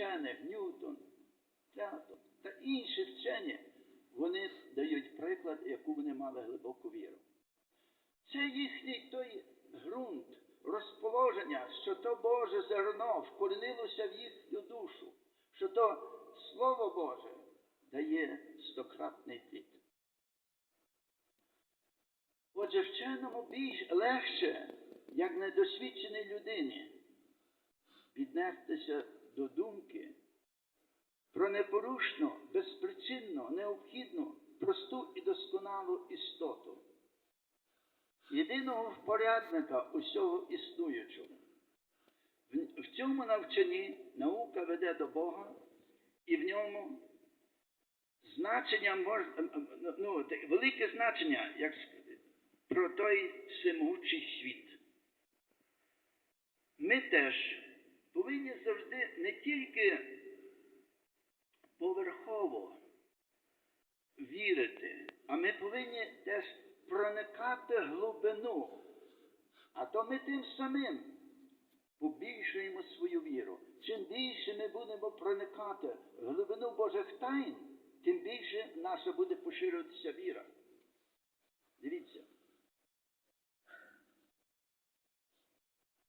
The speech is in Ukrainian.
вчених, Ньютон, Платон та інші вчені, вони дають приклад, яку вони мали глибоку віру. Це їхній той ґрунт, розположення, що то Боже зерно вкорінилося в їхню душу, що то Слово Боже дає стократний плід. Отже, вченому більш легше, як недосвідченій людині, піднестися до думки про непорушну, безпричинну, необхідну, просту і досконалу істоту, єдиного впорядника усього існуючого. В цьому навчанні наука веде до Бога, і в ньому значення мож, ну, велике значення, як про той всемогучий світ. Ми теж повинні завжди не тільки поверхово вірити, а ми повинні теж проникати глибину. А то ми тим самим побільшуємо свою віру. Чим більше ми будемо проникати в глибину Божих тайн, тим більше наша буде поширюватися віра.